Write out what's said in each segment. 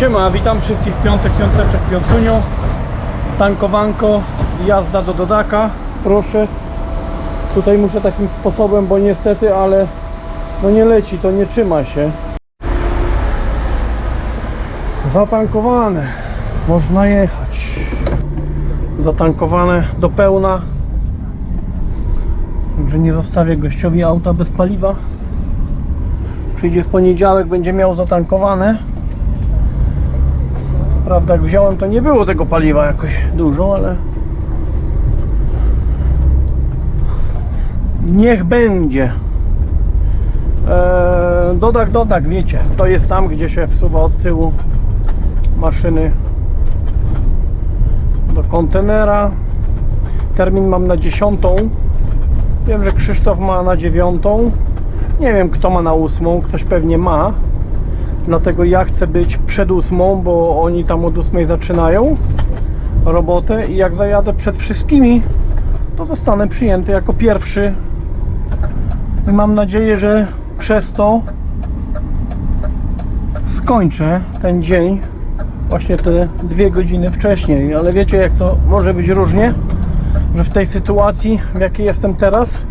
Siema, witam wszystkich piątek, piąteczek, piątunio Tankowanko, jazda do Dodaka. Proszę. Tutaj muszę takim sposobem, bo niestety, ale No nie leci, to nie trzyma się. Zatankowane. Można jechać. Zatankowane do pełna. Także nie zostawię gościowi auta bez paliwa. Przyjdzie w poniedziałek, będzie miał zatankowane Prawda, jak wziąłem, to nie było tego paliwa jakoś dużo, ale niech będzie. Eee, dodak, dodak, wiecie, to jest tam, gdzie się wsuwa od tyłu maszyny do kontenera. Termin mam na 10. Wiem, że Krzysztof ma na 9. Nie wiem, kto ma na 8. Ktoś pewnie ma. Dlatego ja chcę być przed ósmą, bo oni tam od ósmej zaczynają robotę i jak zajadę przed wszystkimi, to zostanę przyjęty jako pierwszy. I mam nadzieję, że przez to skończę ten dzień właśnie te dwie godziny wcześniej. Ale wiecie, jak to może być różnie, że w tej sytuacji, w jakiej jestem teraz,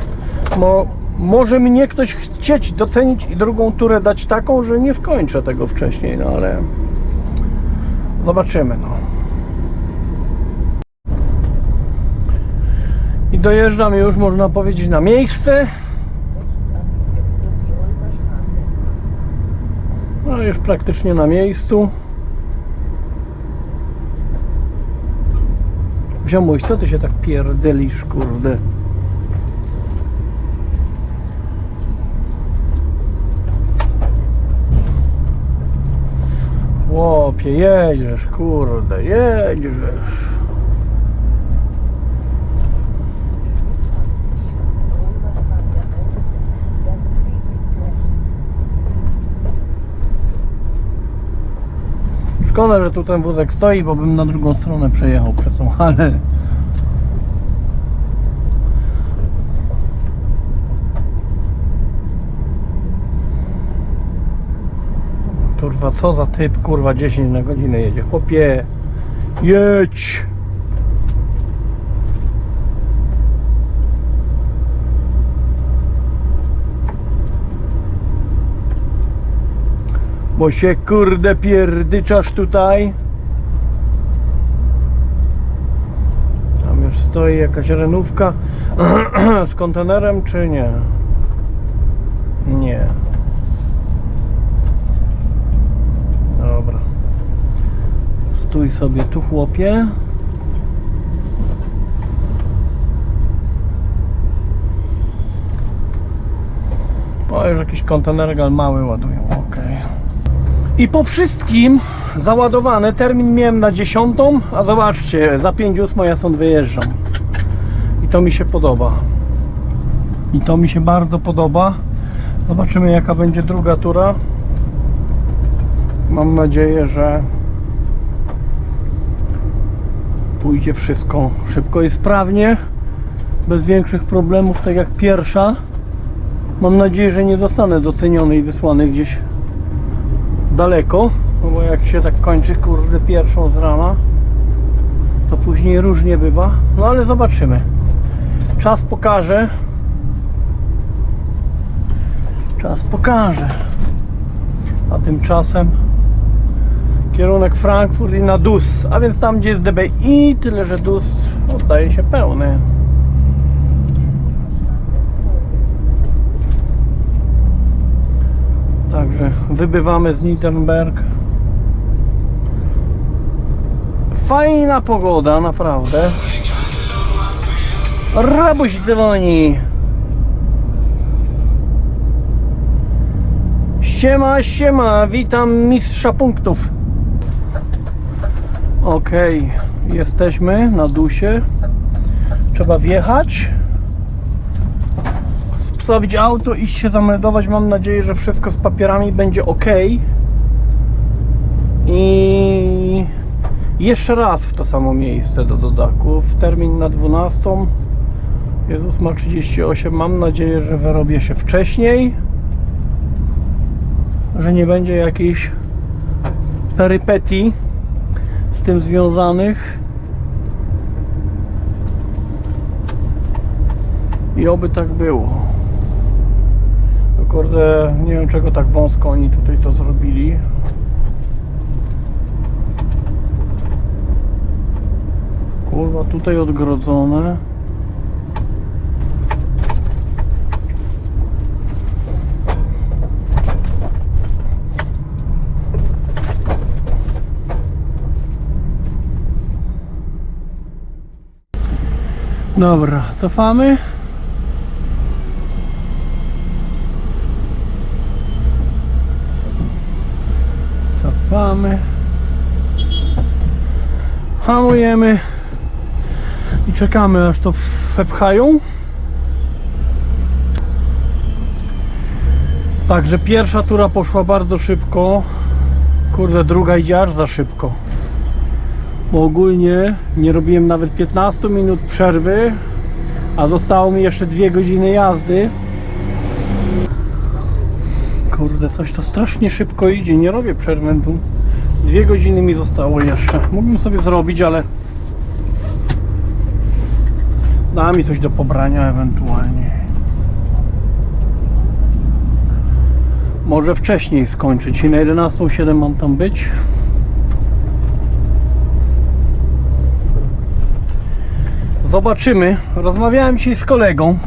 bo może mnie ktoś chcieć docenić i drugą turę dać taką, że nie skończę tego wcześniej, no ale zobaczymy, no. I dojeżdżam już, można powiedzieć, na miejsce. No już praktycznie na miejscu. Ziomuś, co ty się tak pierdylisz, kurde? Chłopie, jedziesz, kurde, jedziesz. Szkoda, że tu ten wózek stoi, bo bym na drugą stronę przejechał przez tą halę. Kurwa, co za typ, kurwa, 10 na godzinę jedzie. Chłopie, jedź! Bo się kurde pierdyczasz tutaj. Tam już stoi jakaś renówka z kontenerem, czy nie? Nie. Dobra. Stój sobie tu, chłopie. O, już jakiś kontener, ale mały ładują, ok. I po wszystkim załadowane, termin miałem na 10, a zobaczcie, za 5.8 ja stąd wyjeżdżam. I to mi się podoba. I to mi się bardzo podoba. Zobaczymy jaka będzie druga tura. Mam nadzieję, że pójdzie wszystko szybko i sprawnie, bez większych problemów, tak jak pierwsza. Mam nadzieję, że nie zostanę doceniony i wysłany gdzieś daleko, no bo jak się tak kończy, kurde, pierwszą z rana, to później różnie bywa. No ale zobaczymy. Czas pokaże. Czas pokaże. A tymczasem kierunek Frankfurt i na DUS, a więc tam gdzie jest DBI, tyle że DUS oddaje się pełny. Także wybywamy z Nittenberg. Fajna pogoda, naprawdę. Rabuś dzwoni. Siema, siema, witam mistrza punktów. Okej, jesteśmy na dusie. Trzeba wjechać. Wstawić auto, iść się zameldować. Mam nadzieję, że wszystko z papierami będzie ok. I jeszcze raz w to samo miejsce do dodaków. Termin na 12. Jezus ma 38. Mam nadzieję, że wyrobię się wcześniej. Że nie będzie jakichś perypetii z tym związanych. I oby tak było. No Kurde, nie wiem czego tak wąsko oni tutaj to zrobili. Kurwa, tutaj odgrodzone. Dobra, cofamy. Cofamy. Hamujemy. I czekamy aż to wepchają. Także pierwsza tura poszła bardzo szybko. Kurde, druga idzie aż za szybko. Bo ogólnie nie robiłem nawet 15 minut przerwy, a zostało mi jeszcze 2 godziny jazdy. Kurde, coś to strasznie szybko idzie, nie robię przerwy tu. Dwie godziny mi zostało jeszcze. Mógłbym sobie zrobić, ale da mi coś do pobrania ewentualnie. Może wcześniej skończyć i na 11.07 mam tam być. Zobaczymy. Rozmawiałem dzisiaj z kolegą,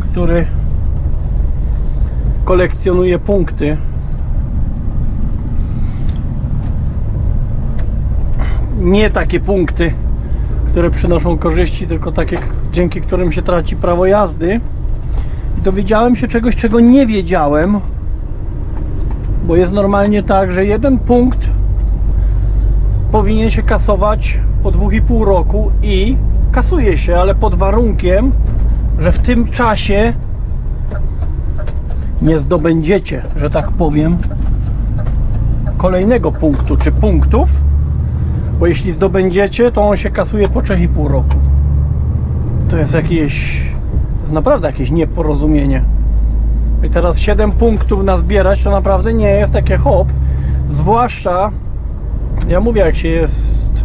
który kolekcjonuje punkty. Nie takie punkty, które przynoszą korzyści, tylko takie, dzięki którym się traci prawo jazdy. I dowiedziałem się czegoś, czego nie wiedziałem, bo jest normalnie tak, że jeden punkt powinien się kasować po 2,5 roku i kasuje się, ale pod warunkiem, że w tym czasie nie zdobędziecie, że tak powiem, kolejnego punktu czy punktów, bo jeśli zdobędziecie, to on się kasuje po 3,5 roku. To jest jakieś, to jest naprawdę jakieś nieporozumienie. I teraz 7 punktów nazbierać to naprawdę nie jest takie hop, zwłaszcza ja mówię, jak się jest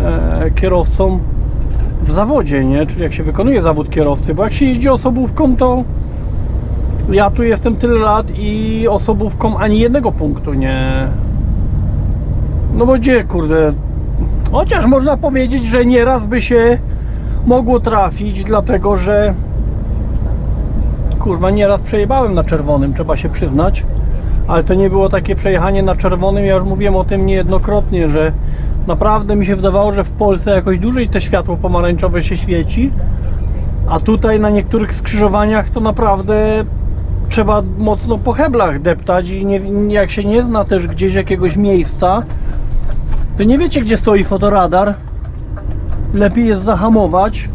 e, kierowcą w zawodzie, nie? Czyli jak się wykonuje zawód kierowcy, bo jak się jeździ osobówką, to ja tu jestem tyle lat i osobówką ani jednego punktu nie. No bo gdzie, kurde. Chociaż można powiedzieć, że nieraz by się mogło trafić, dlatego że kurwa, nieraz przejebałem na czerwonym, trzeba się przyznać ale to nie było takie przejechanie na czerwonym. Ja już mówiłem o tym niejednokrotnie, że naprawdę mi się wydawało, że w Polsce jakoś dłużej te światło pomarańczowe się świeci, a tutaj na niektórych skrzyżowaniach to naprawdę trzeba mocno po heblach deptać i nie, jak się nie zna też gdzieś jakiegoś miejsca, to nie wiecie gdzie stoi fotoradar. Lepiej jest zahamować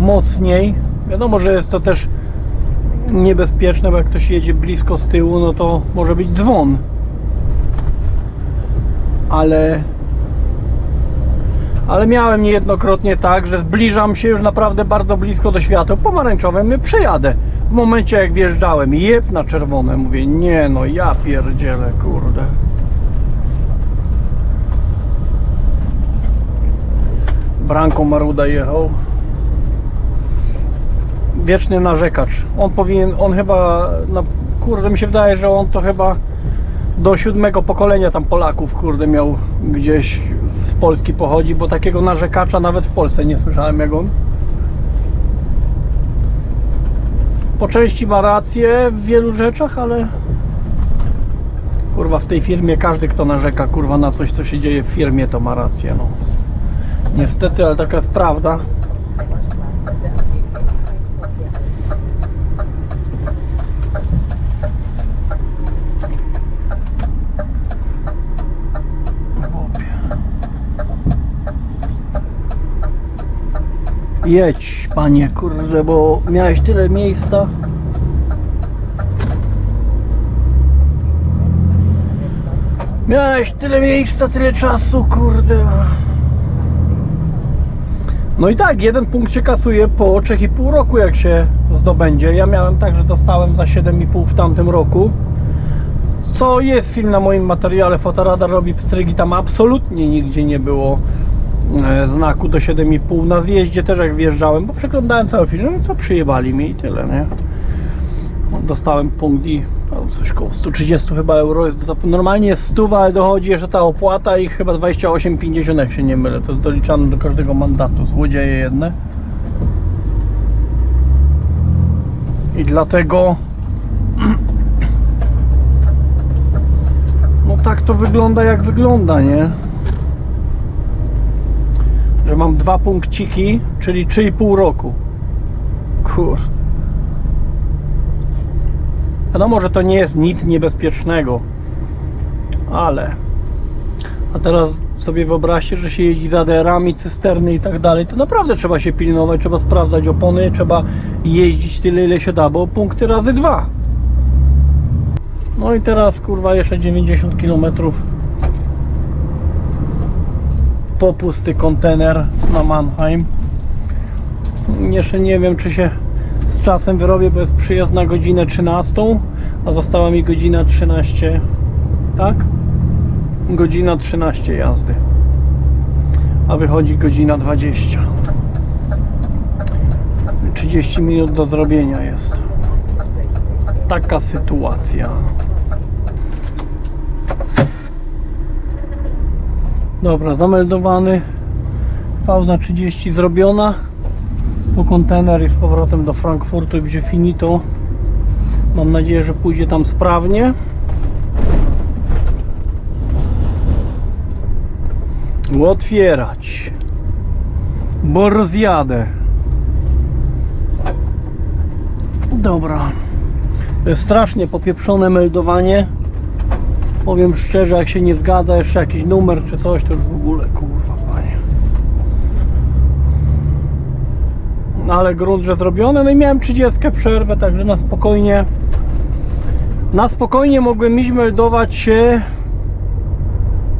mocniej. Wiadomo, że jest to też niebezpieczne, bo jak ktoś jedzie blisko z tyłu, no to może być dzwon. Ale ale miałem niejednokrotnie tak, że zbliżam się już naprawdę bardzo blisko do świateł pomarańczowym i przejadę. W momencie jak wjeżdżałem, jeb na czerwone, mówię, nie no, ja pierdzielę, kurde. Branką Maruda jechał wieczny narzekacz. On powinien, on chyba, no, kurde, mi się wydaje, że on to chyba do siódmego pokolenia tam Polaków, kurde, miał gdzieś z Polski pochodzi, bo takiego narzekacza nawet w Polsce nie słyszałem jak on. Po części ma rację w wielu rzeczach, ale kurwa w tej firmie każdy kto narzeka kurwa na coś co się dzieje w firmie to ma rację no. Niestety, ale taka jest prawda. Jedź, panie, kurde, bo miałeś tyle miejsca. Miałeś tyle miejsca, tyle czasu, kurde. No i tak, jeden punkt się kasuje po 3,5 roku, jak się zdobędzie. Ja miałem tak, że dostałem za 7,5 w tamtym roku. Co jest film na moim materiale, fotoradar robi pstrygi, tam absolutnie nigdzie nie było znaku do 7,5. Na zjeździe też jak wjeżdżałem, bo przeglądałem cały film, no co przyjebali mi i tyle, nie? Dostałem punkt i no, coś koło 130 chyba euro jest, normalnie jest 100, ale dochodzi jeszcze ta opłata i chyba 28,50 jak się nie mylę, to jest doliczane do każdego mandatu, złodzieje jedne. I dlatego no tak to wygląda jak wygląda, nie? Że mam dwa punkciki, czyli 3,5 roku. Kurde. Wiadomo, że to nie jest nic niebezpiecznego, ale a teraz sobie wyobraźcie, że się jeździ za derami, cysterny i tak dalej, to naprawdę trzeba się pilnować, trzeba sprawdzać opony, trzeba jeździć tyle ile się da, bo punkty razy dwa. No i teraz kurwa jeszcze 90 km po pusty kontener na Mannheim. Jeszcze nie wiem czy się z czasem wyrobię, bo jest przyjazd na godzinę 13, a została mi godzina 13, tak? Godzina 13 jazdy, a wychodzi godzina 20. 30 minut do zrobienia jest. Taka sytuacja. Dobra, zameldowany. Pauza 30 zrobiona. Po kontener z powrotem do Frankfurtu i będzie finito. Mam nadzieję, że pójdzie tam sprawnie. Otwierać. Bo rozjadę. Dobra. Jest strasznie popieprzone meldowanie. Powiem szczerze, jak się nie zgadza jeszcze jakiś numer czy coś, to w ogóle kurwa panie. No ale grunt, że zrobione. No i miałem 30 przerwę, także na spokojnie. Na spokojnie mogłem iść meldować się.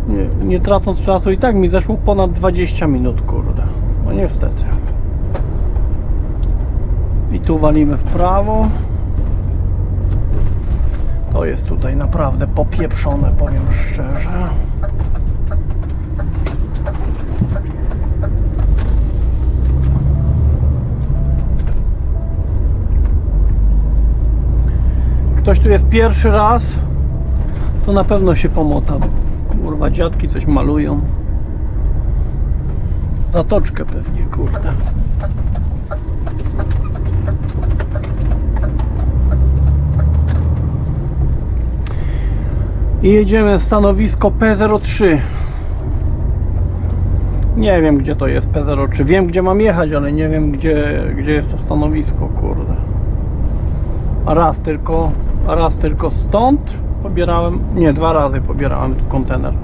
Nie, nie tracąc czasu i tak mi zeszło ponad 20 minut, kurde. No niestety. I tu walimy w prawo. To jest tutaj naprawdę popieprzone, powiem szczerze. Ktoś tu jest pierwszy raz, to na pewno się pomota. Kurwa, dziadki coś malują. Zatoczkę pewnie, kurde. I jedziemy stanowisko P03. Nie wiem gdzie to jest P03. Wiem gdzie mam jechać, ale nie wiem gdzie, gdzie jest to stanowisko, kurde. Raz tylko, raz tylko stąd pobierałem, nie, dwa razy pobierałem kontener.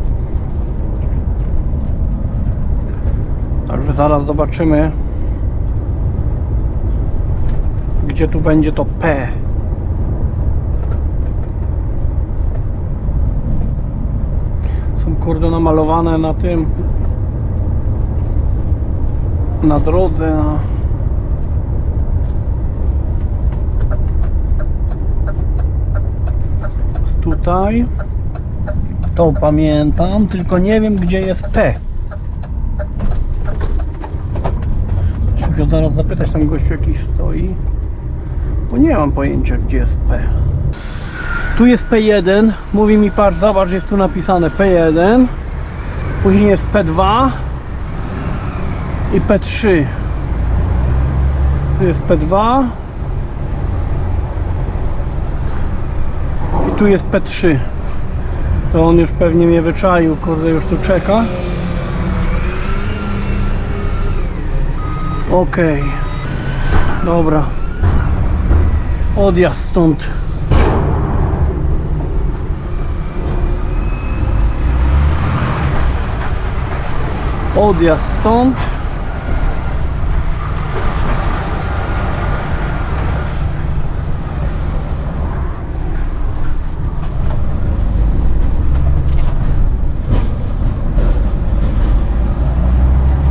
Także zaraz zobaczymy gdzie tu będzie to P. kurde namalowane na tym na drodze na tutaj. To pamiętam tylko nie wiem gdzie jest P Musiał zaraz zapytać tam gościu jakiś stoi. Bo nie mam pojęcia gdzie jest P tu jest P1 mówi mi patrz zobacz jest tu napisane P1 później jest P2 i P3 tu jest P2 i tu jest P3 to on już pewnie mnie wyczaił kurde już tu czeka. Okej. Dobra. Odjazd stąd odjazd stąd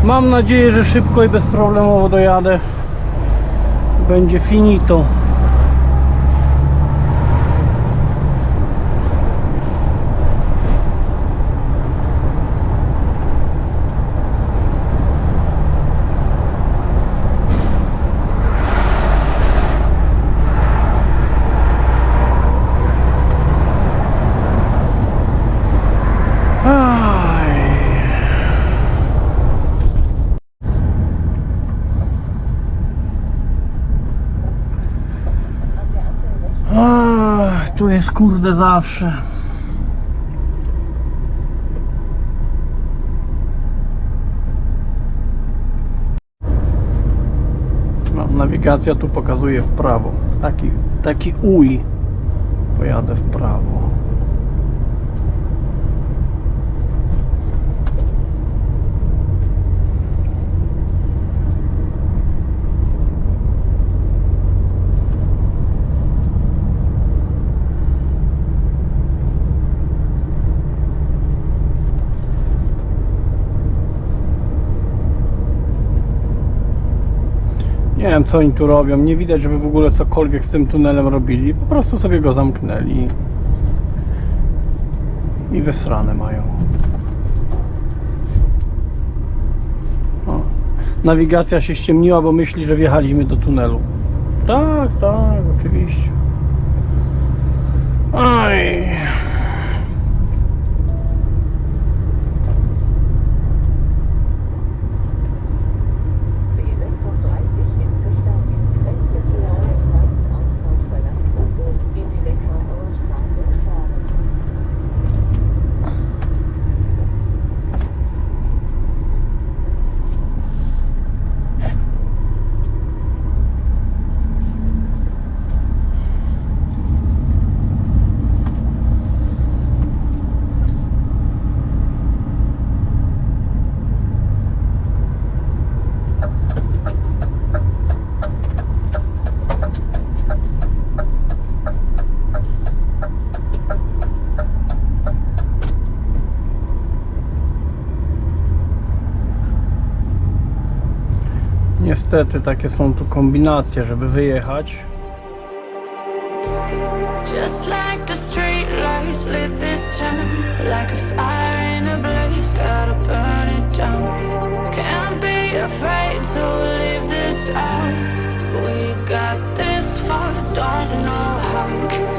Mam nadzieję, że szybko i bezproblemowo dojadę. Będzie finito. Tu jest kurde zawsze. No, nawigacja tu pokazuje w prawo. Taki, taki uj. Pojadę w prawo. Co oni tu robią. Nie widać, żeby w ogóle cokolwiek z tym tunelem robili. Po prostu sobie go zamknęli. I wysrane mają. O. Nawigacja się ściemniła, bo myśli, że wjechaliśmy do tunelu. Tak, tak, oczywiście. Aj. Niestety takie są tu kombinacje, żeby wyjechać. Just like the street lights lit this town Like a fire in a blaze, gotta burn it down. Can't be afraid to leave this out. We got this far, don't know how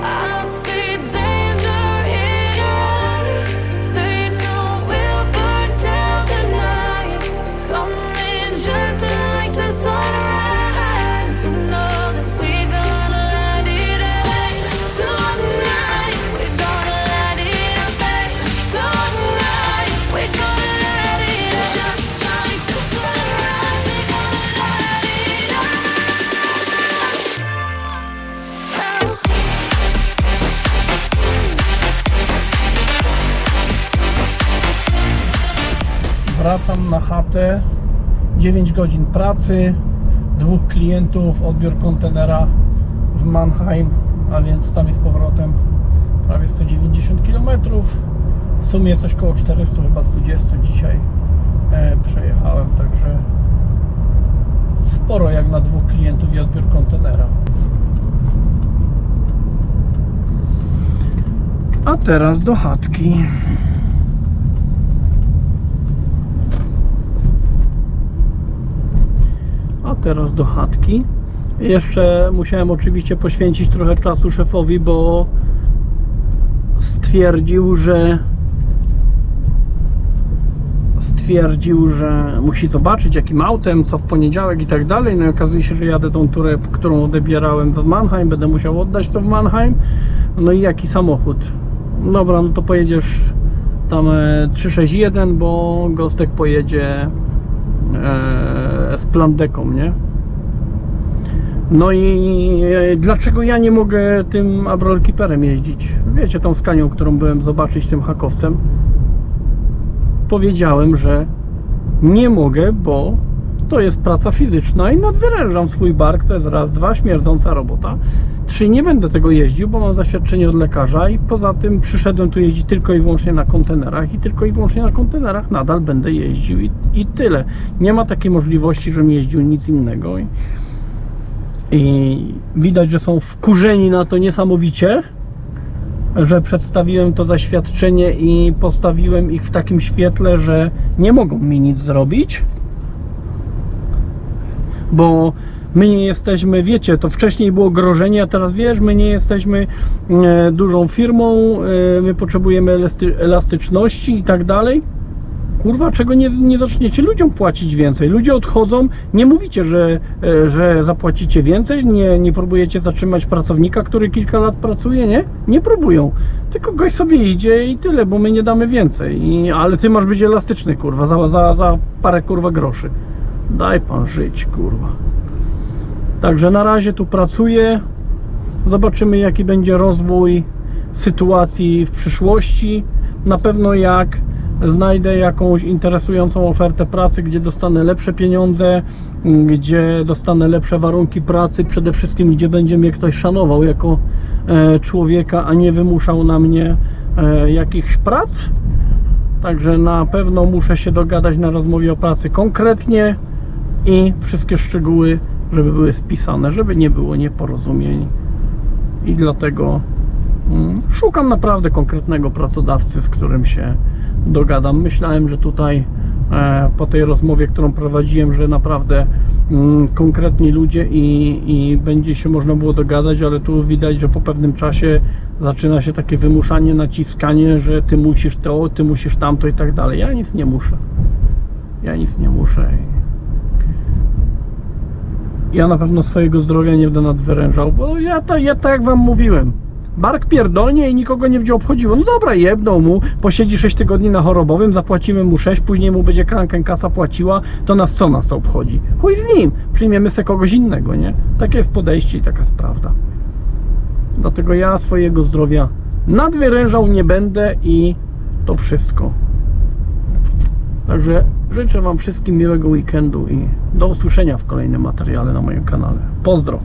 Wracam na chatę. 9 godzin pracy, dwóch klientów, odbiór kontenera w Mannheim, a więc tam jest powrotem prawie 190 km. W sumie coś koło 400, chyba 20 dzisiaj e, przejechałem, także sporo jak na dwóch klientów i odbiór kontenera. A teraz do chatki. Teraz do chatki. Jeszcze musiałem oczywiście poświęcić trochę czasu szefowi, bo stwierdził, że stwierdził, że musi zobaczyć jakim autem, co w poniedziałek i tak dalej. No i okazuje się, że jadę tą turę, którą odebierałem w Mannheim, będę musiał oddać to w Mannheim. No i jaki samochód? Dobra, no to pojedziesz tam e, 361, bo Gostek pojedzie e, z plandeką, nie? No i e, dlaczego ja nie mogę tym Abrol Keeperem jeździć? Wiecie, tą skanią, którą byłem zobaczyć tym hakowcem? Powiedziałem, że nie mogę, bo to jest praca fizyczna i nadwyrężam swój bark, to jest raz, dwa, śmierdząca robota. Trzy, nie będę tego jeździł, bo mam zaświadczenie od lekarza i poza tym przyszedłem tu jeździć tylko i wyłącznie na kontenerach i tylko i wyłącznie na kontenerach nadal będę jeździł i, i tyle. Nie ma takiej możliwości, żebym jeździł nic innego. I, I widać, że są wkurzeni na to niesamowicie, że przedstawiłem to zaświadczenie i postawiłem ich w takim świetle, że nie mogą mi nic zrobić bo my nie jesteśmy, wiecie, to wcześniej było grożenie, a teraz wiesz, my nie jesteśmy e, dużą firmą, e, my potrzebujemy elasty, elastyczności i tak dalej. kurwa, czego nie, nie zaczniecie ludziom płacić więcej? Ludzie odchodzą, nie mówicie, że, e, że zapłacicie więcej, nie, nie próbujecie zatrzymać pracownika, który kilka lat pracuje, nie? Nie próbują. Tylko gość sobie idzie i tyle, bo my nie damy więcej. I, ale ty masz być elastyczny, kurwa, za, za, za parę kurwa groszy. Daj pan żyć, kurwa. Także na razie tu pracuję. Zobaczymy, jaki będzie rozwój sytuacji w przyszłości. Na pewno jak znajdę jakąś interesującą ofertę pracy, gdzie dostanę lepsze pieniądze, gdzie dostanę lepsze warunki pracy, przede wszystkim gdzie będzie mnie ktoś szanował jako e, człowieka, a nie wymuszał na mnie e, jakichś prac. Także na pewno muszę się dogadać na rozmowie o pracy konkretnie i wszystkie szczegóły, żeby były spisane, żeby nie było nieporozumień. I dlatego mm, szukam naprawdę konkretnego pracodawcy, z którym się dogadam. Myślałem, że tutaj e, po tej rozmowie, którą prowadziłem, że naprawdę mm, konkretni ludzie i, i będzie się można było dogadać, ale tu widać, że po pewnym czasie zaczyna się takie wymuszanie, naciskanie, że ty musisz to, ty musisz tamto i tak dalej. Ja nic nie muszę. Ja nic nie muszę. Ja na pewno swojego zdrowia nie będę nadwyrężał, bo ja, ta, ja tak jak wam mówiłem. Bark pierdolnie i nikogo nie będzie obchodziło. No dobra, jedną mu, posiedzi 6 tygodni na chorobowym, zapłacimy mu 6, później mu będzie krankę kasa płaciła, to nas co nas to obchodzi? Chuj z nim, przyjmiemy sobie kogoś innego, nie? Takie jest podejście i taka jest prawda. Dlatego ja swojego zdrowia nadwyrężał nie będę i to wszystko. Także życzę Wam wszystkim miłego weekendu i do usłyszenia w kolejnym materiale na moim kanale. Pozdro!